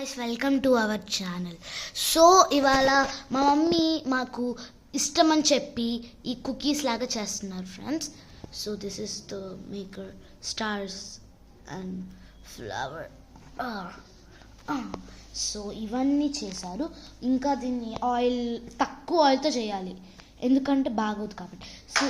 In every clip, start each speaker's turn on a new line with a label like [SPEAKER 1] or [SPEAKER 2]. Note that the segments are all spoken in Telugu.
[SPEAKER 1] Guys welcome to our channel so ఇవాళ మా మమ్మీ మాకు ఇష్టం అని చెప్పి ఈ కుకీస్ లాగా చేస్తున్నారు friends so this is the maker stars and flower so ఇవన్నీ చేశారు. ఇంకా దీన్ని ఆయిల్ తక్కువ ఆయిల్తో చేయాలి. ఎందుకంటే బాగోదు కాబట్టి. సో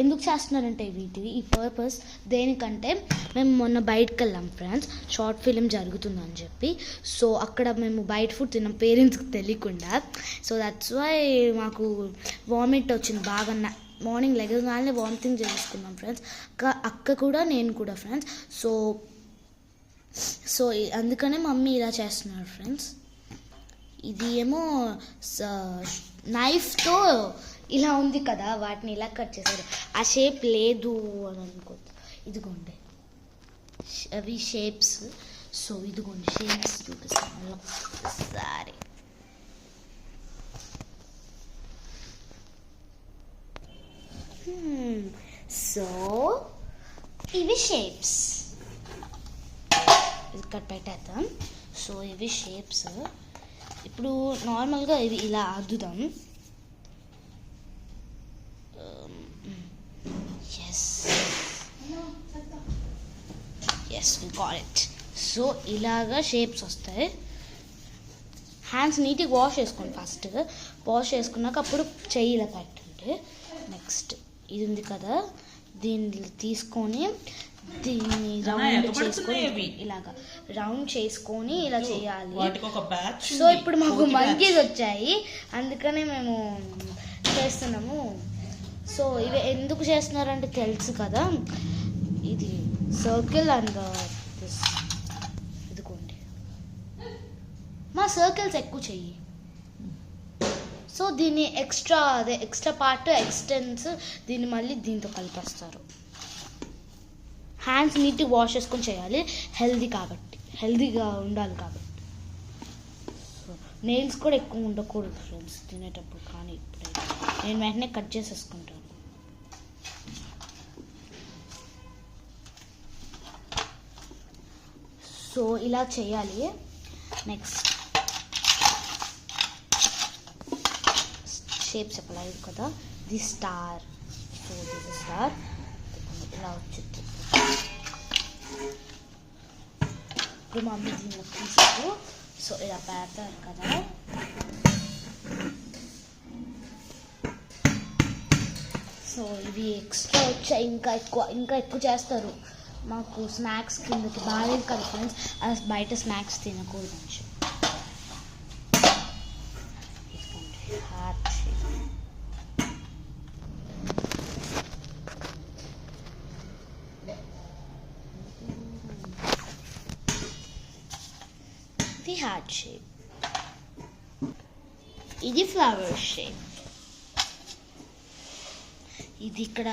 [SPEAKER 1] ఎందుకు చేస్తున్నారంటే వీటివి? ఈ పర్పస్ దేనికంటే మేము మొన్న బయటకు వెళ్ళాం ఫ్రెండ్స్ షార్ట్ ఫిలిం జరుగుతుందని చెప్పి. సో అక్కడ మేము బయట ఫుడ్ తిన్నాం. పేరెంట్స్కి తెలియకుండా. సో దట్స్ వై మాకు వామిట్ వచ్చింది బాగా మార్నింగ్ లెగగానే వామిటింగ్ చేసుకున్నాం ఫ్రెండ్స్ అక్క కూడా నేను కూడా ఫ్రెండ్స్ సో సో అందుకనే మమ్మీ ఇలా చేస్తున్నారు ఫ్రెండ్స్ ఇది ఏమో నైఫ్తో ఇలా ఉంది కదా వాటిని ఇలా కట్ చేశారు. ఆ షేప్ లేదు అని అనుకో ఇదిగోండి. అవి షేప్స్ సో ఇదిగోండి షేప్స్ చూపిస్తాను. ఒకసారి. Hmm. సో ఇవి షేప్స్ ఇది కట్ పెట్టేద్దాం. సో ఇవి షేప్స్ ఇప్పుడు నార్మల్గా ఇవి ఇలా అద్దుదాం. Yes yes we call it so ఇలాగా షేప్స్ వస్తాయి. హ్యాండ్స్ నీట్గా వాష్ చేసుకోండి ఫస్ట్ వాష్ చేసుకున్నాక అప్పుడు చెయ్యి ఇలా పెట్టండి నెక్స్ట్ ఇది ఉంది కదా. దీన్ని తీసుకొని దీన్ని రౌండ్ చేసుకొని. ఇలాగా రౌండ్ చేసుకొని ఇలా చేయాలి. సో ఇప్పుడు మాకు మంకీస్ వచ్చాయి. అందుకనే మేము చేస్తున్నాము. సో ఇవి ఎందుకు చేస్తున్నారంటే తెలుసు కదా. ఇది సర్కిల్ అండ్ ఇదిగోండి. మా సర్కిల్స్ ఎక్కువ చెయ్యి. సో దీన్ని ఎక్స్ట్రా అదే ఎక్స్ట్రా పార్ట్ ఎక్స్టెన్స్ దీన్ని మళ్ళీ దీంతో కలిపేస్తారు. హ్యాండ్స్ నీట్గా వాష్ చేసుకొని చేయాలి. హెల్దీ కాబట్టి హెల్దీగా ఉండాలి కాబట్టి. సో నెయిల్స్ కూడా ఎక్కువ ఉండకూడదు ఫ్రెండ్స్ తినేటప్పుడు కానీ ఇప్పుడైతే. నేను వెంటనే కట్ చేసేసుకుంటాను. సో ఇలా చేయాలి. నెక్స్ట్ షేప్ చెప్పలేదు కదా. The star so this star ఇలా వచ్చింది. ఇప్పుడు మమ్మీ దీన్ని తీసుకో. సో ఇలా పెడతారు కదా. సో ఇవి ఎక్స్ట్రా వచ్చాయి. ఇంకా ఎక్కువ ఇంకా ఎక్కువ చేస్తారు. మాకు స్నాక్స్ కిందకి బాగాలేదు కదా ఫ్రెండ్స్ అలా బయట స్నాక్స్ తినకూడదు అని ఇది హార్ట్ షేప్ ఇది ఫ్లవర్ షేప్ ఇది ఇక్కడ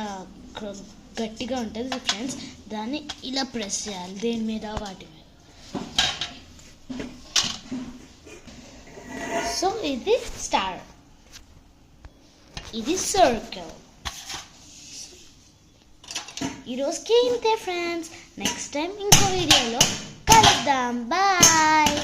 [SPEAKER 1] గట్టిగా ఉంటుంది ఫ్రెండ్స్. దాన్ని ఇలా ప్రెస్ చేయాలి దేని మీద వాటి మీద. సో ఇది స్టార్. ఇది సర్కిల్. ఈరోజుకి ఇంతే ఫ్రెండ్స్. నెక్స్ట్ టైం ఇంకో వీడియోలో కలుద్దాం. బాయ్.